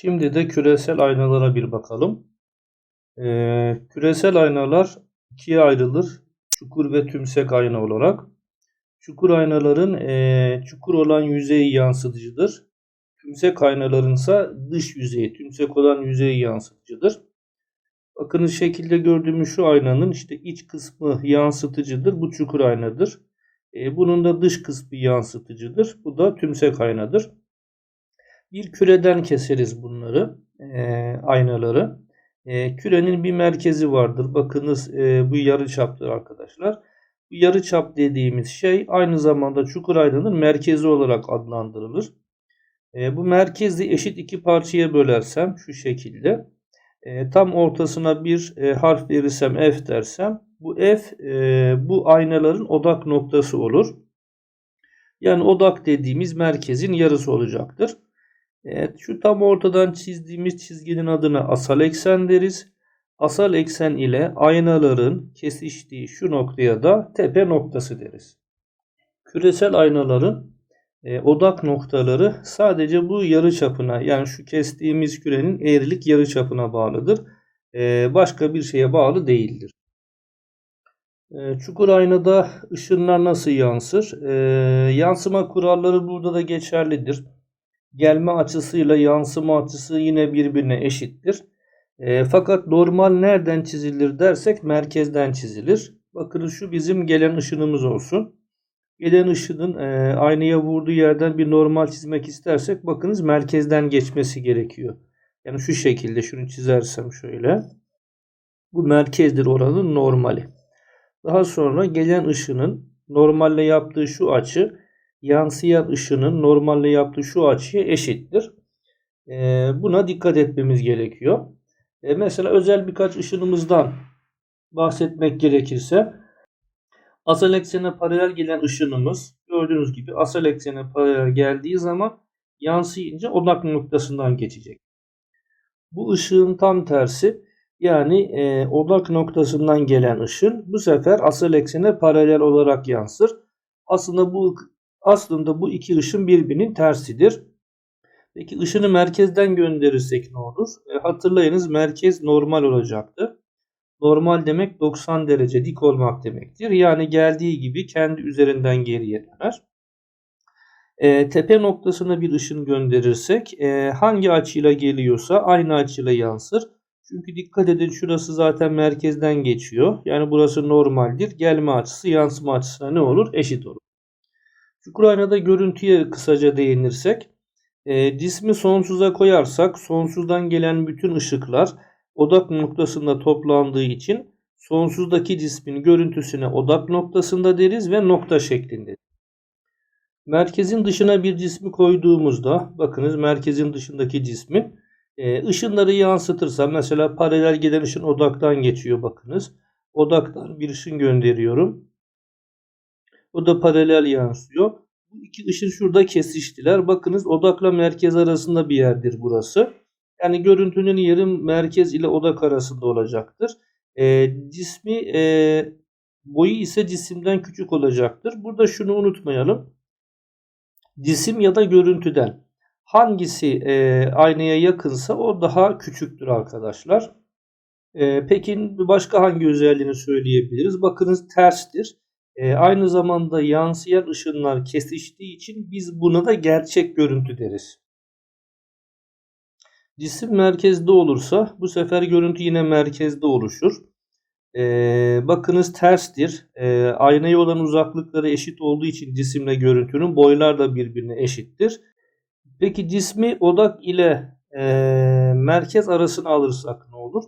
Şimdi de küresel aynalara bir bakalım. Ee, küresel aynalar ikiye ayrılır. Çukur ve tümsek ayna olarak. Çukur aynaların ee, çukur olan yüzeyi yansıtıcıdır. Tümsek aynaların ise dış yüzeyi, tümsek olan yüzeyi yansıtıcıdır. Bakınız şekilde gördüğümüz şu aynanın işte iç kısmı yansıtıcıdır. Bu çukur aynadır. Ee, bunun da dış kısmı yansıtıcıdır. Bu da tümsek aynadır. Bir küreden keseriz bunları, e, aynaları. E, kürenin bir merkezi vardır. Bakınız e, bu yarı çaptır arkadaşlar. Bu yarı çap dediğimiz şey aynı zamanda çukur aynanın merkezi olarak adlandırılır. E, bu merkezi eşit iki parçaya bölersem şu şekilde. E, tam ortasına bir e, harf verirsem F dersem bu F e, bu aynaların odak noktası olur. Yani odak dediğimiz merkezin yarısı olacaktır. Evet, şu tam ortadan çizdiğimiz çizginin adına asal eksen deriz. Asal eksen ile aynaların kesiştiği şu noktaya da tepe noktası deriz. Küresel aynaların e, odak noktaları sadece bu yarı çapına yani şu kestiğimiz kürenin eğrilik yarı çapına bağlıdır. E, başka bir şeye bağlı değildir. E, çukur aynada ışınlar nasıl yansır? E, yansıma kuralları burada da geçerlidir gelme açısıyla yansıma açısı yine birbirine eşittir. E, fakat normal nereden çizilir dersek merkezden çizilir. Bakın şu bizim gelen ışınımız olsun. Gelen ışının e, aynaya vurduğu yerden bir normal çizmek istersek bakınız merkezden geçmesi gerekiyor. Yani şu şekilde şunu çizersem şöyle. Bu merkezdir oranın normali. Daha sonra gelen ışının normalle yaptığı şu açı yansıyan ışının normalle yaptığı şu açıya eşittir. E, buna dikkat etmemiz gerekiyor. E, mesela özel birkaç ışınımızdan bahsetmek gerekirse asal eksene paralel gelen ışınımız gördüğünüz gibi asal eksene paralel geldiği zaman yansıyınca odak noktasından geçecek. Bu ışığın tam tersi yani e, odak noktasından gelen ışın bu sefer asal eksene paralel olarak yansır. Aslında bu aslında bu iki ışın birbirinin tersidir. Peki ışını merkezden gönderirsek ne olur? E, hatırlayınız merkez normal olacaktı. Normal demek 90 derece dik olmak demektir. Yani geldiği gibi kendi üzerinden geriye döner. E, tepe noktasına bir ışın gönderirsek e, hangi açıyla geliyorsa aynı açıyla yansır. Çünkü dikkat edin şurası zaten merkezden geçiyor. Yani burası normaldir. Gelme açısı yansıma açısına ne olur? Eşit olur. Ukrayna'da görüntüye kısaca değinirsek e, cismi sonsuza koyarsak sonsuzdan gelen bütün ışıklar odak noktasında toplandığı için sonsuzdaki cismin görüntüsüne odak noktasında deriz ve nokta şeklinde. Merkezin dışına bir cismi koyduğumuzda bakınız merkezin dışındaki cismin e, ışınları yansıtırsa mesela paralel gelen ışın odaktan geçiyor bakınız. Odaktan bir ışın gönderiyorum. O da paralel yansıyor. Bu iki ışın şurada kesiştiler. Bakınız odakla merkez arasında bir yerdir burası. Yani görüntünün yeri merkez ile odak arasında olacaktır. E, cismi e, boyu ise cisimden küçük olacaktır. Burada şunu unutmayalım. Cisim ya da görüntüden hangisi e, aynaya yakınsa o daha küçüktür arkadaşlar. E, peki başka hangi özelliğini söyleyebiliriz? Bakınız terstir. E, aynı zamanda yansıyan ışınlar kesiştiği için biz buna da gerçek görüntü deriz. Cisim merkezde olursa bu sefer görüntü yine merkezde oluşur. Ee, bakınız terstir. Ee, aynaya olan uzaklıkları eşit olduğu için cisimle görüntünün boylar da birbirine eşittir. Peki cismi odak ile e, merkez arasına alırsak ne olur?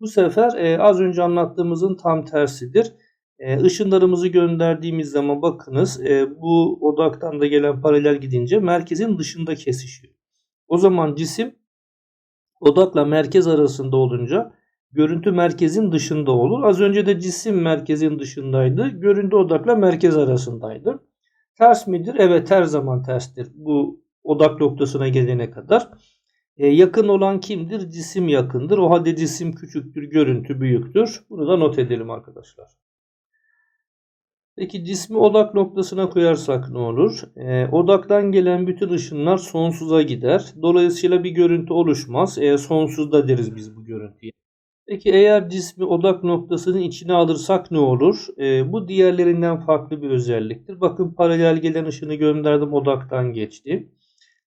Bu sefer e, az önce anlattığımızın tam tersidir. E, ışınlarımızı gönderdiğimiz zaman bakınız e, bu odaktan da gelen paralel gidince merkezin dışında kesişiyor. O zaman cisim odakla merkez arasında olunca görüntü merkezin dışında olur. Az önce de cisim merkezin dışındaydı. Görüntü odakla merkez arasındaydı. Ters midir? Evet her zaman terstir. Bu odak noktasına gelene kadar. E, yakın olan kimdir? Cisim yakındır. O halde cisim küçüktür, görüntü büyüktür. Bunu da not edelim arkadaşlar. Peki cismi odak noktasına koyarsak ne olur? Ee, odaktan gelen bütün ışınlar sonsuza gider. Dolayısıyla bir görüntü oluşmaz. Ee, sonsuzda deriz biz bu görüntüye. Peki eğer cismi odak noktasının içine alırsak ne olur? Ee, bu diğerlerinden farklı bir özelliktir. Bakın paralel gelen ışını gönderdim odaktan geçti.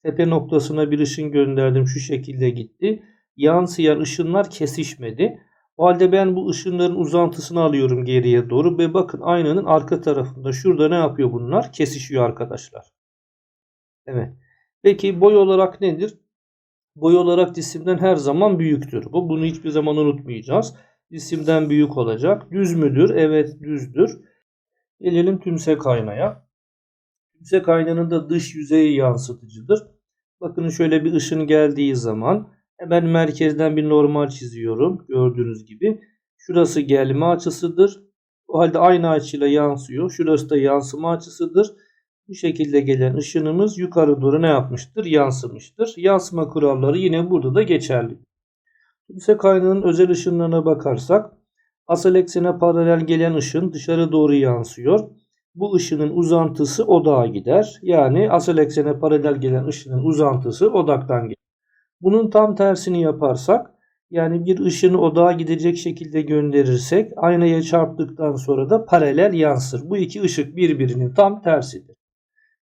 Tepe noktasına bir ışın gönderdim şu şekilde gitti. Yansıyan ışınlar kesişmedi. O halde ben bu ışınların uzantısını alıyorum geriye doğru ve bakın aynanın arka tarafında şurada ne yapıyor bunlar? Kesişiyor arkadaşlar. Evet. Peki boy olarak nedir? Boy olarak cisimden her zaman büyüktür. Bu bunu hiçbir zaman unutmayacağız. Cisimden büyük olacak. Düz müdür? Evet düzdür. Gelelim tümsek aynaya. Tümsek aynanın da dış yüzeyi yansıtıcıdır. Bakın şöyle bir ışın geldiği zaman hemen merkezden bir normal çiziyorum. Gördüğünüz gibi. Şurası gelme açısıdır. O halde aynı açıyla yansıyor. Şurası da yansıma açısıdır. Bu şekilde gelen ışınımız yukarı doğru ne yapmıştır? Yansımıştır. Yansıma kuralları yine burada da geçerli. Tümsek kaynağının özel ışınlarına bakarsak asal eksene paralel gelen ışın dışarı doğru yansıyor. Bu ışının uzantısı odağa gider. Yani asal eksene paralel gelen ışının uzantısı odaktan gelir. Bunun tam tersini yaparsak yani bir ışını odağa gidecek şekilde gönderirsek aynaya çarptıktan sonra da paralel yansır. Bu iki ışık birbirinin tam tersidir.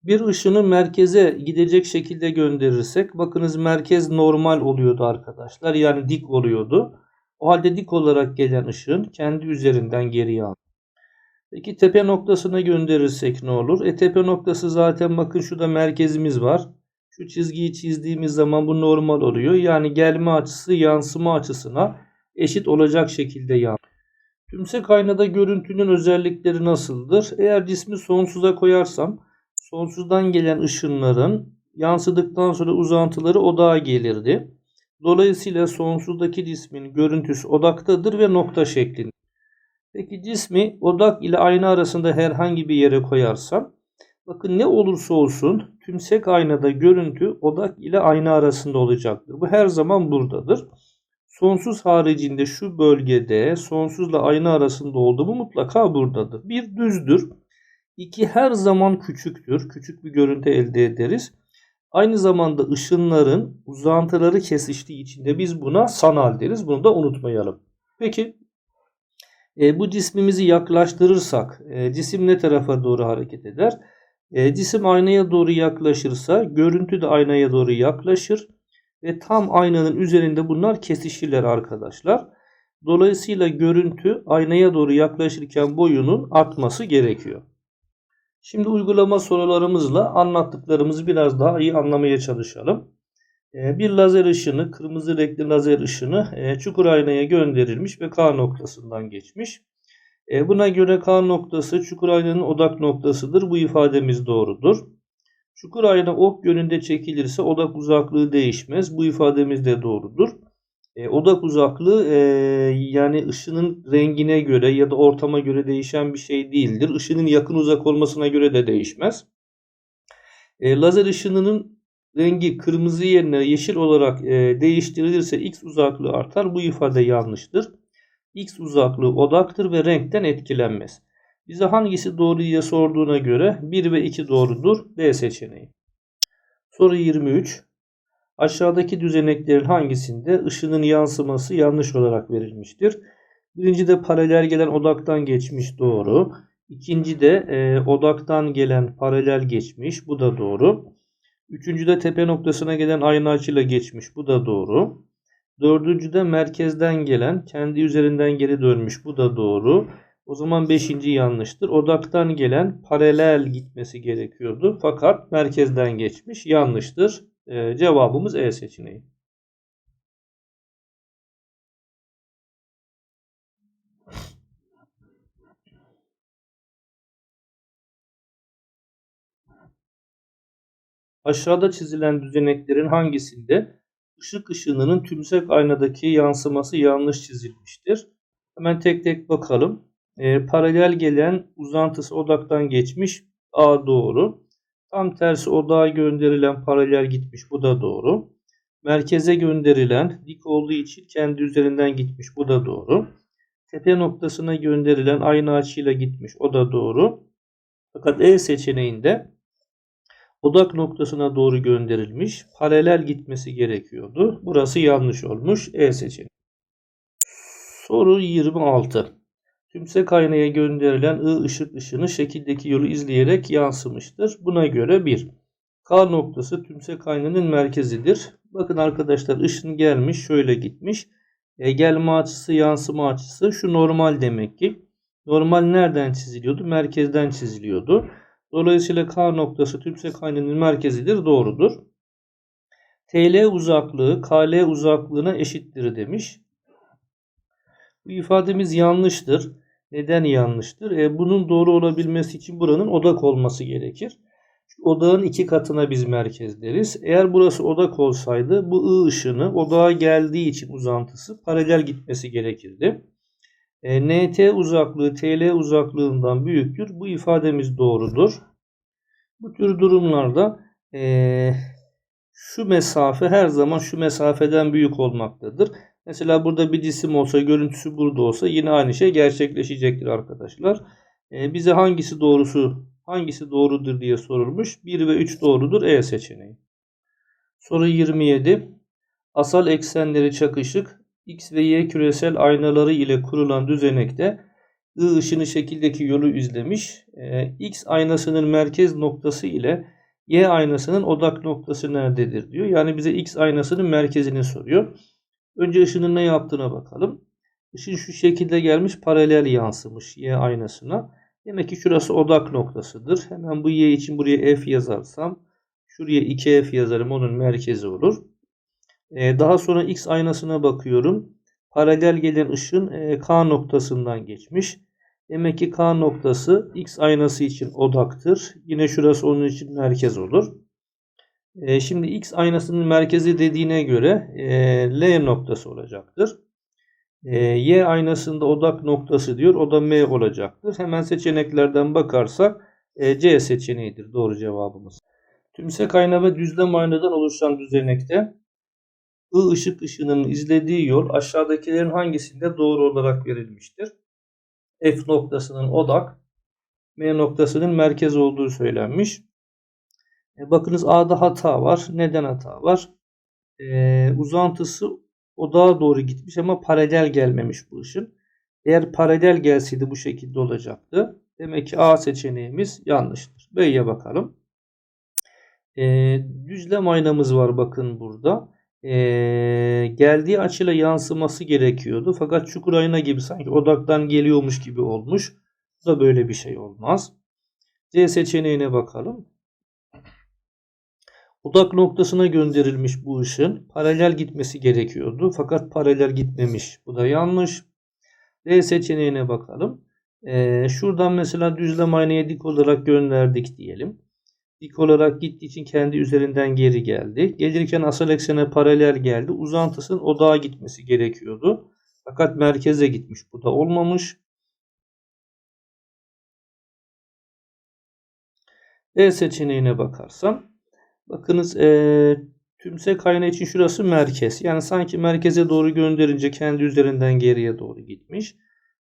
Bir ışını merkeze gidecek şekilde gönderirsek bakınız merkez normal oluyordu arkadaşlar. Yani dik oluyordu. O halde dik olarak gelen ışığın kendi üzerinden geriye alır. Peki tepe noktasına gönderirsek ne olur? E tepe noktası zaten bakın şurada merkezimiz var. Şu çizgiyi çizdiğimiz zaman bu normal oluyor. Yani gelme açısı yansıma açısına eşit olacak şekilde yansır. Tümsek aynada görüntünün özellikleri nasıldır? Eğer cismi sonsuza koyarsam sonsuzdan gelen ışınların yansıdıktan sonra uzantıları odağa gelirdi. Dolayısıyla sonsuzdaki cismin görüntüsü odaktadır ve nokta şeklinde. Peki cismi odak ile ayna arasında herhangi bir yere koyarsam bakın ne olursa olsun tümsek aynada görüntü odak ile ayna arasında olacaktır. Bu her zaman buradadır. Sonsuz haricinde şu bölgede sonsuzla ayna arasında olduğu mutlaka buradadır. Bir düzdür. İki her zaman küçüktür. Küçük bir görüntü elde ederiz. Aynı zamanda ışınların uzantıları kesiştiği için de biz buna sanal deriz. Bunu da unutmayalım. Peki e, bu cismimizi yaklaştırırsak e, cisim ne tarafa doğru hareket eder? E, cisim aynaya doğru yaklaşırsa görüntü de aynaya doğru yaklaşır ve tam aynanın üzerinde bunlar kesişirler arkadaşlar. Dolayısıyla görüntü aynaya doğru yaklaşırken boyunun artması gerekiyor. Şimdi uygulama sorularımızla anlattıklarımızı biraz daha iyi anlamaya çalışalım. Ee, bir lazer ışını, kırmızı renkli lazer ışını e, çukur aynaya gönderilmiş ve K noktasından geçmiş. E, buna göre K noktası çukur aynanın odak noktasıdır. Bu ifademiz doğrudur. Çukur ayna ok yönünde çekilirse odak uzaklığı değişmez. Bu ifademiz de doğrudur. E, odak uzaklığı e, yani ışının rengine göre ya da ortama göre değişen bir şey değildir. Işının yakın uzak olmasına göre de değişmez. E, lazer ışınının rengi kırmızı yerine yeşil olarak e, değiştirilirse x uzaklığı artar. Bu ifade yanlıştır. X uzaklığı odaktır ve renkten etkilenmez. Bize hangisi doğru diye sorduğuna göre 1 ve 2 doğrudur. D seçeneği. Soru 23. Aşağıdaki düzeneklerin hangisinde ışının yansıması yanlış olarak verilmiştir? Birinci de paralel gelen odaktan geçmiş doğru. İkinci de e, odaktan gelen paralel geçmiş. Bu da doğru. Üçüncü de tepe noktasına gelen aynı açıyla geçmiş. Bu da doğru. Dördüncü de merkezden gelen kendi üzerinden geri dönmüş. Bu da doğru. O zaman beşinci yanlıştır. Odaktan gelen paralel gitmesi gerekiyordu. Fakat merkezden geçmiş. Yanlıştır. Ee, cevabımız E seçeneği. Aşağıda çizilen düzeneklerin hangisinde ışık ışınının tümsek aynadaki yansıması yanlış çizilmiştir? Hemen tek tek bakalım. E, paralel gelen uzantısı odaktan geçmiş. A doğru. Tam tersi odağa gönderilen paralel gitmiş. Bu da doğru. Merkeze gönderilen dik olduğu için kendi üzerinden gitmiş. Bu da doğru. Tepe noktasına gönderilen aynı açıyla gitmiş. O da doğru. Fakat E seçeneğinde odak noktasına doğru gönderilmiş. Paralel gitmesi gerekiyordu. Burası yanlış olmuş. E seçeneği. Soru 26. Tümsek aynaya gönderilen I ışık ışını şekildeki yolu izleyerek yansımıştır. Buna göre 1. K noktası tümsek aynanın merkezidir. Bakın arkadaşlar ışın gelmiş şöyle gitmiş. E, gelme açısı yansıma açısı şu normal demek ki. Normal nereden çiziliyordu? Merkezden çiziliyordu. Dolayısıyla K noktası tümsek aynanın merkezidir. Doğrudur. TL uzaklığı KL uzaklığına eşittir demiş. Bu ifademiz yanlıştır. Neden yanlıştır? E, bunun doğru olabilmesi için buranın odak olması gerekir. Odağın iki katına biz merkez deriz. Eğer burası odak olsaydı bu I ışını odağa geldiği için uzantısı paralel gitmesi gerekirdi. E, NT uzaklığı TL uzaklığından büyüktür. Bu ifademiz doğrudur. Bu tür durumlarda e, şu mesafe her zaman şu mesafeden büyük olmaktadır. Mesela burada bir cisim olsa, görüntüsü burada olsa yine aynı şey gerçekleşecektir arkadaşlar. E, bize hangisi doğrusu, hangisi doğrudur diye sorulmuş. 1 ve 3 doğrudur E seçeneği. Soru 27. Asal eksenleri çakışık X ve Y küresel aynaları ile kurulan düzenekte I ışını şekildeki yolu izlemiş. E, X aynasının merkez noktası ile Y aynasının odak noktası nerededir diyor. Yani bize X aynasının merkezini soruyor. Önce ışının ne yaptığına bakalım. Işın şu şekilde gelmiş paralel yansımış Y aynasına. Demek ki şurası odak noktasıdır. Hemen bu Y için buraya F yazarsam şuraya 2F yazarım onun merkezi olur. Ee, daha sonra X aynasına bakıyorum. Paralel gelen ışın e, K noktasından geçmiş. Demek ki K noktası X aynası için odaktır. Yine şurası onun için merkez olur. E, şimdi X aynasının merkezi dediğine göre e, L noktası olacaktır. E, y aynasında odak noktası diyor. O da M olacaktır. Hemen seçeneklerden bakarsak e, C seçeneğidir doğru cevabımız. Tümsek ayna ve düzlem aynadan oluşan düzenekte I ışık ışınının izlediği yol aşağıdakilerin hangisinde doğru olarak verilmiştir? F noktasının odak, M noktasının merkez olduğu söylenmiş. E, bakınız A'da hata var. Neden hata var? E, uzantısı odağa doğru gitmiş ama paralel gelmemiş bu ışın. Eğer paralel gelseydi bu şekilde olacaktı. Demek ki A seçeneğimiz yanlıştır. B'ye bakalım. E, düzlem aynamız var bakın burada. E, geldiği açıyla yansıması gerekiyordu. Fakat çukur ayna gibi sanki odaktan geliyormuş gibi olmuş. Bu da böyle bir şey olmaz. C seçeneğine bakalım. Odak noktasına gönderilmiş bu ışın paralel gitmesi gerekiyordu. Fakat paralel gitmemiş. Bu da yanlış. D seçeneğine bakalım. Ee, şuradan mesela düzlem aynaya dik olarak gönderdik diyelim. Dik olarak gittiği için kendi üzerinden geri geldi. Gelirken asal eksene paralel geldi. Uzantısının odağa gitmesi gerekiyordu. Fakat merkeze gitmiş. Bu da olmamış. D seçeneğine bakarsam Bakınız e, tümsek kaynağı için şurası merkez. Yani sanki merkeze doğru gönderince kendi üzerinden geriye doğru gitmiş.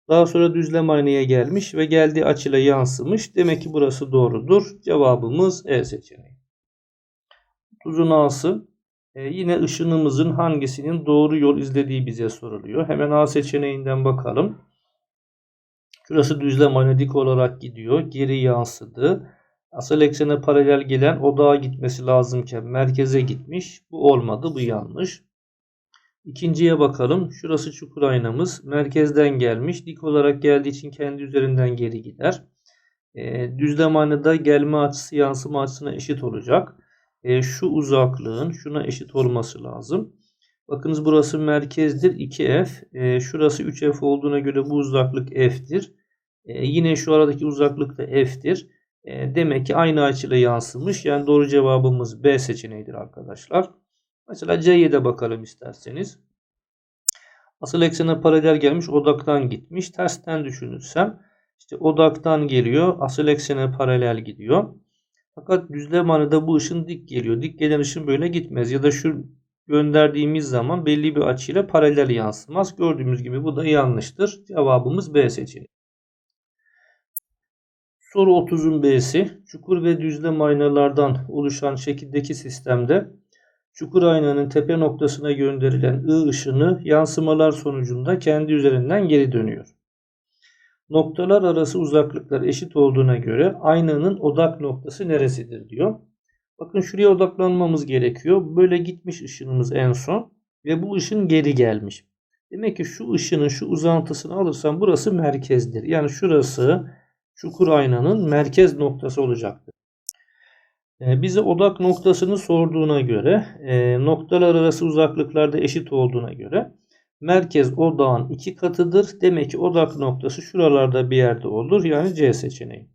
Daha sonra düzlem aynaya gelmiş ve geldiği açıyla yansımış. Demek ki burası doğrudur. Cevabımız E seçeneği. Uzun A'sı e, yine ışınımızın hangisinin doğru yol izlediği bize soruluyor. Hemen A seçeneğinden bakalım. Şurası düzlem aynı dik olarak gidiyor. Geri yansıdı. Asıl eksene paralel gelen odağa gitmesi lazımken merkeze gitmiş. Bu olmadı. Bu yanlış. İkinciye bakalım. Şurası çukur aynamız. Merkezden gelmiş. Dik olarak geldiği için kendi üzerinden geri gider. E, düzlem aynada gelme açısı yansıma açısına eşit olacak. E, şu uzaklığın şuna eşit olması lazım. Bakınız burası merkezdir 2F. E, şurası 3F olduğuna göre bu uzaklık F'tir. E, yine şu aradaki uzaklık da F'tir. E, demek ki aynı açıyla yansımış. Yani doğru cevabımız B seçeneğidir arkadaşlar. Mesela C'ye de bakalım isterseniz. Asıl eksene paralel gelmiş odaktan gitmiş. Tersten düşünürsem işte odaktan geliyor. Asıl eksene paralel gidiyor. Fakat düzlem anında bu ışın dik geliyor. Dik gelen ışın böyle gitmez. Ya da şu gönderdiğimiz zaman belli bir açıyla paralel yansımaz. Gördüğümüz gibi bu da yanlıştır. Cevabımız B seçeneği. Soru 30'un B'si. Çukur ve düzlem aynalardan oluşan şekildeki sistemde çukur aynanın tepe noktasına gönderilen I ışını yansımalar sonucunda kendi üzerinden geri dönüyor. Noktalar arası uzaklıklar eşit olduğuna göre aynanın odak noktası neresidir diyor. Bakın şuraya odaklanmamız gerekiyor. Böyle gitmiş ışınımız en son ve bu ışın geri gelmiş. Demek ki şu ışının şu uzantısını alırsam burası merkezdir. Yani şurası çukur aynanın merkez noktası olacaktır. E, bize odak noktasını sorduğuna göre e, noktalar arası uzaklıklarda eşit olduğuna göre merkez odağın iki katıdır. Demek ki odak noktası şuralarda bir yerde olur. Yani C seçeneği.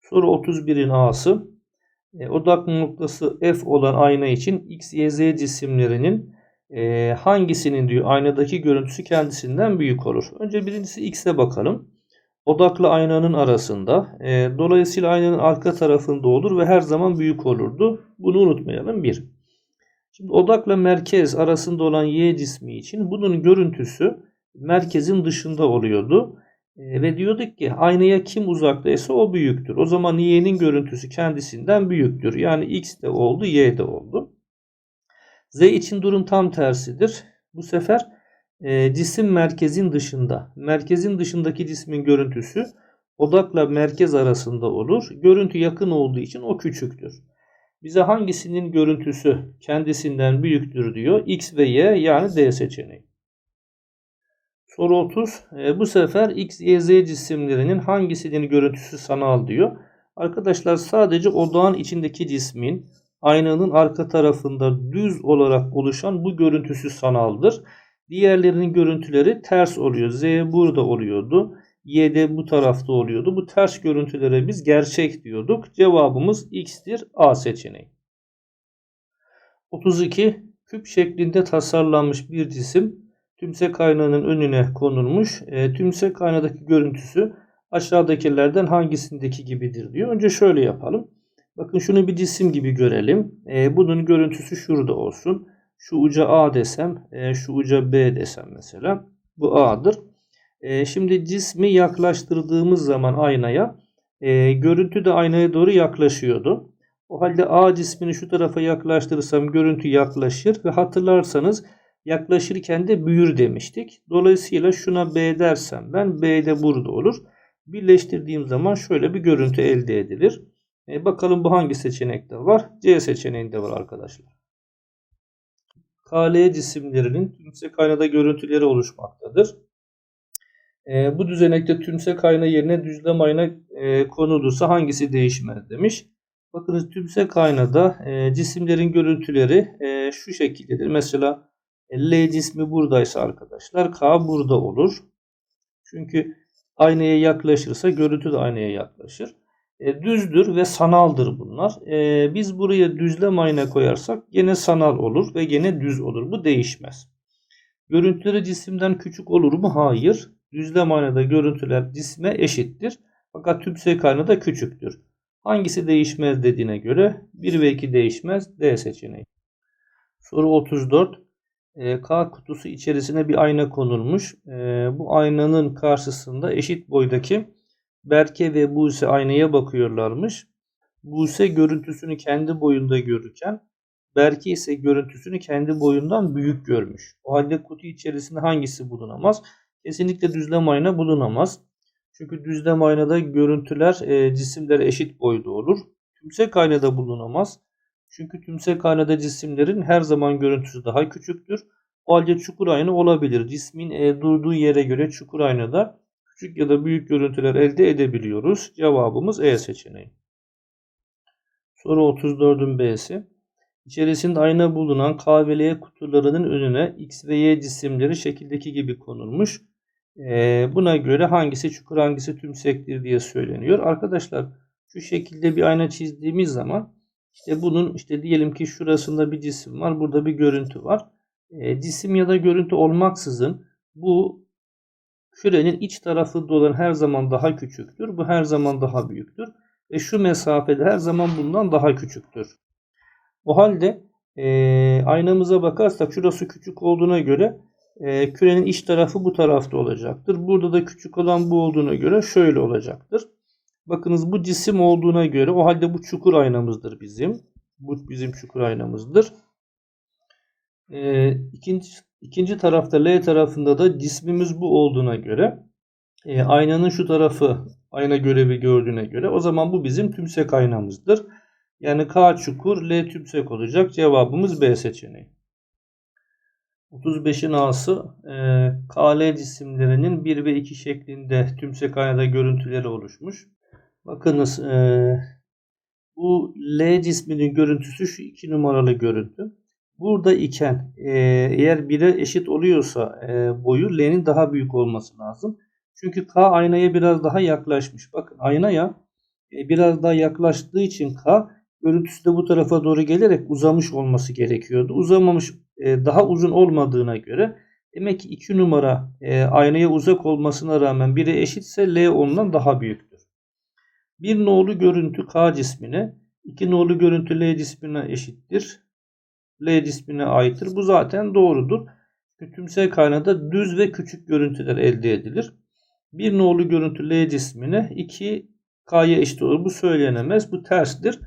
Soru 31'in A'sı. E, odak noktası F olan ayna için X, Y, Z cisimlerinin hangisinin diyor aynadaki görüntüsü kendisinden büyük olur. Önce birincisi X'e bakalım. Odakla aynanın arasında. E, dolayısıyla aynanın arka tarafında olur ve her zaman büyük olurdu. Bunu unutmayalım. Bir. Şimdi odakla merkez arasında olan Y cismi için bunun görüntüsü merkezin dışında oluyordu. E, ve diyorduk ki aynaya kim uzaktaysa o büyüktür. O zaman Y'nin görüntüsü kendisinden büyüktür. Yani X de oldu, Y de oldu. Z için durum tam tersidir. Bu sefer e, cisim merkezin dışında. Merkezin dışındaki cismin görüntüsü odakla merkez arasında olur. Görüntü yakın olduğu için o küçüktür. Bize hangisinin görüntüsü kendisinden büyüktür diyor. X ve Y yani D seçeneği. Soru 30. E, bu sefer X, Y, Z cisimlerinin hangisinin görüntüsü sanal diyor. Arkadaşlar sadece odağın içindeki cismin aynanın arka tarafında düz olarak oluşan bu görüntüsü sanaldır. Diğerlerinin görüntüleri ters oluyor. Z burada oluyordu. Y de bu tarafta oluyordu. Bu ters görüntülere biz gerçek diyorduk. Cevabımız X'tir. A seçeneği. 32. Küp şeklinde tasarlanmış bir cisim tümsek aynanın önüne konulmuş. E, tümsek aynadaki görüntüsü aşağıdakilerden hangisindeki gibidir diyor. Önce şöyle yapalım. Bakın şunu bir cisim gibi görelim. E, bunun görüntüsü şurada olsun. Şu uca A desem, e, şu uca B desem mesela. Bu A'dır. E, şimdi cismi yaklaştırdığımız zaman aynaya e, görüntü de aynaya doğru yaklaşıyordu. O halde A cismini şu tarafa yaklaştırırsam görüntü yaklaşır ve hatırlarsanız yaklaşırken de büyür demiştik. Dolayısıyla şuna B dersem ben B de burada olur. Birleştirdiğim zaman şöyle bir görüntü elde edilir. E, bakalım bu hangi seçenekte var? C seçeneğinde var arkadaşlar. KL cisimlerinin tümsek aynada görüntüleri oluşmaktadır. E, bu düzenekte tümsek ayna yerine düzlem ayna e, konulursa hangisi değişmez demiş. Bakınız tümsek aynada e, cisimlerin görüntüleri e, şu şekildedir. Mesela L cismi buradaysa arkadaşlar K burada olur. Çünkü aynaya yaklaşırsa görüntü de aynaya yaklaşır. E, düzdür ve sanaldır bunlar. E, biz buraya düzlem ayna koyarsak gene sanal olur ve gene düz olur. Bu değişmez. Görüntüleri cisimden küçük olur mu? Hayır. Düzlem aynada görüntüler cisme eşittir. Fakat tümsek aynada küçüktür. Hangisi değişmez dediğine göre 1 ve 2 değişmez. D seçeneği. Soru 34. E, K kutusu içerisine bir ayna konulmuş. E, bu aynanın karşısında eşit boydaki Berke ve Buse aynaya bakıyorlarmış. Buse görüntüsünü kendi boyunda görürken Berke ise görüntüsünü kendi boyundan büyük görmüş. O halde kutu içerisinde hangisi bulunamaz? Kesinlikle düzlem ayna bulunamaz. Çünkü düzlem aynada görüntüler e, cisimlere eşit boyda olur. Tümsek aynada bulunamaz. Çünkü tümsek aynada cisimlerin her zaman görüntüsü daha küçüktür. O halde çukur ayna olabilir. Cismin e, durduğu yere göre çukur aynada küçük ya da büyük görüntüler elde edebiliyoruz. Cevabımız E seçeneği. Soru 34'ün B'si. İçerisinde ayna bulunan K kutularının önüne X ve Y cisimleri şekildeki gibi konulmuş. Ee, buna göre hangisi çukur hangisi tümsektir diye söyleniyor. Arkadaşlar şu şekilde bir ayna çizdiğimiz zaman işte bunun işte diyelim ki şurasında bir cisim var. Burada bir görüntü var. E, cisim ya da görüntü olmaksızın bu kürenin iç tarafı olan her zaman daha küçüktür. Bu her zaman daha büyüktür. Ve şu mesafede her zaman bundan daha küçüktür. O halde e, aynamıza bakarsak şurası küçük olduğuna göre e, kürenin iç tarafı bu tarafta olacaktır. Burada da küçük olan bu olduğuna göre şöyle olacaktır. Bakınız bu cisim olduğuna göre o halde bu çukur aynamızdır bizim. Bu bizim çukur aynamızdır. Ee, ikinci, ikinci tarafta L tarafında da cismimiz bu olduğuna göre e, aynanın şu tarafı ayna görevi gördüğüne göre o zaman bu bizim tümsek aynamızdır. Yani K çukur L tümsek olacak. Cevabımız B seçeneği. 35'in A'sı e, KL cisimlerinin 1 ve 2 şeklinde tümsek aynada görüntüleri oluşmuş. Bakınız e, bu L cisminin görüntüsü şu 2 numaralı görüntü. Burada iken e, eğer 1'e eşit oluyorsa e, boyu L'nin daha büyük olması lazım. Çünkü K aynaya biraz daha yaklaşmış. Bakın aynaya e, biraz daha yaklaştığı için K görüntüsü de bu tarafa doğru gelerek uzamış olması gerekiyordu. Uzamamış e, daha uzun olmadığına göre demek ki 2 numara e, aynaya uzak olmasına rağmen 1'e eşitse L ondan daha büyüktür. Bir nolu görüntü K cismine, iki nolu görüntü L cismine eşittir. L cismine aittir. Bu zaten doğrudur. Tümsel kaynada düz ve küçük görüntüler elde edilir. Bir nolu görüntü L cismine 2 K'ya eşit olur. Bu söylenemez. Bu terstir.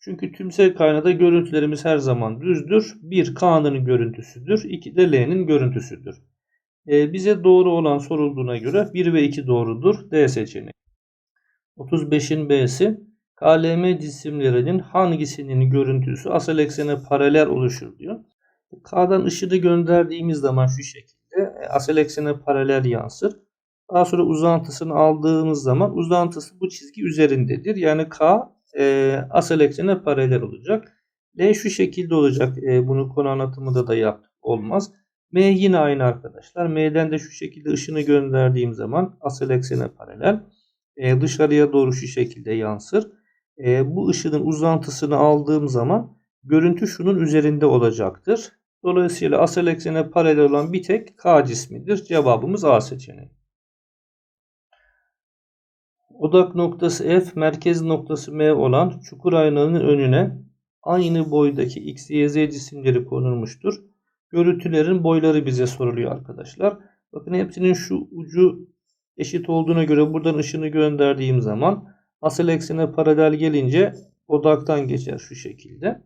Çünkü tümsel kaynada görüntülerimiz her zaman düzdür. 1 K'nın görüntüsüdür. 2 de L'nin görüntüsüdür. Ee, bize doğru olan sorulduğuna göre 1 ve 2 doğrudur. D seçeneği. 35'in B'si KLM cisimlerinin hangisinin görüntüsü asal eksene paralel oluşur diyor. K'dan ışını gönderdiğimiz zaman şu şekilde e, asal eksene paralel yansır. Daha sonra uzantısını aldığımız zaman uzantısı bu çizgi üzerindedir. Yani K e, asal eksene paralel olacak. L şu şekilde olacak. E, bunu konu anlatımında da yaptık. Olmaz. M yine aynı arkadaşlar. M'den de şu şekilde ışını gönderdiğim zaman asal eksene paralel. E, dışarıya doğru şu şekilde yansır. E, bu ışının uzantısını aldığım zaman görüntü şunun üzerinde olacaktır. Dolayısıyla asal eksene paralel olan bir tek K cismidir. Cevabımız A seçeneği. Odak noktası F, merkez noktası M olan çukur aynanın önüne aynı boydaki X, Y, Z cisimleri konulmuştur. Görüntülerin boyları bize soruluyor arkadaşlar. Bakın hepsinin şu ucu eşit olduğuna göre buradan ışını gönderdiğim zaman asıl eksene paralel gelince odaktan geçer şu şekilde.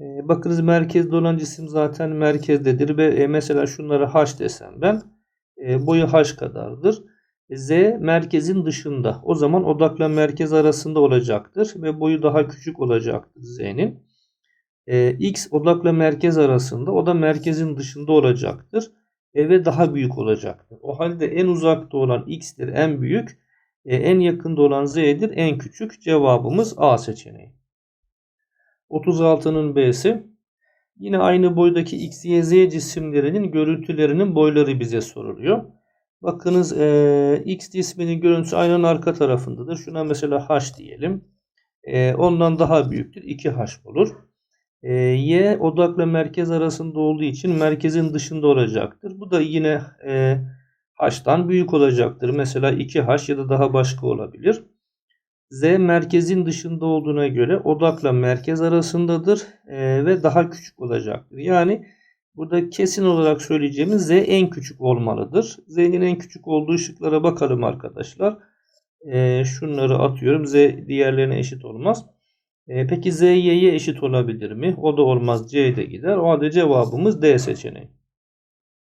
Ee, bakınız merkezde olan cisim zaten merkezdedir ve e, mesela şunlara H desem ben e, boyu H kadardır. Z merkezin dışında. O zaman odakla merkez arasında olacaktır ve boyu daha küçük olacaktır Z'nin. E, X odakla merkez arasında. O da merkezin dışında olacaktır. Ve daha büyük olacaktır. O halde en uzakta olan X'tir en büyük. E, en yakında olan Z'dir en küçük. Cevabımız A seçeneği. 36'nın B'si. Yine aynı boydaki X, Y, Z cisimlerinin görüntülerinin boyları bize soruluyor. Bakınız e, X cisminin görüntüsü aynanın arka tarafındadır. Şuna mesela H diyelim. E, ondan daha büyüktür. 2H olur. E, y odakla merkez arasında olduğu için merkezin dışında olacaktır. Bu da yine e, H'tan büyük olacaktır. Mesela 2H ya da daha başka olabilir. Z merkezin dışında olduğuna göre odakla merkez arasındadır e, ve daha küçük olacaktır. Yani burada kesin olarak söyleyeceğimiz Z en küçük olmalıdır. Z'nin en küçük olduğu şıklara bakalım arkadaşlar. E, şunları atıyorum. Z diğerlerine eşit olmaz. E, peki Z Y'ye eşit olabilir mi? O da olmaz. C de gider. O halde cevabımız D seçeneği.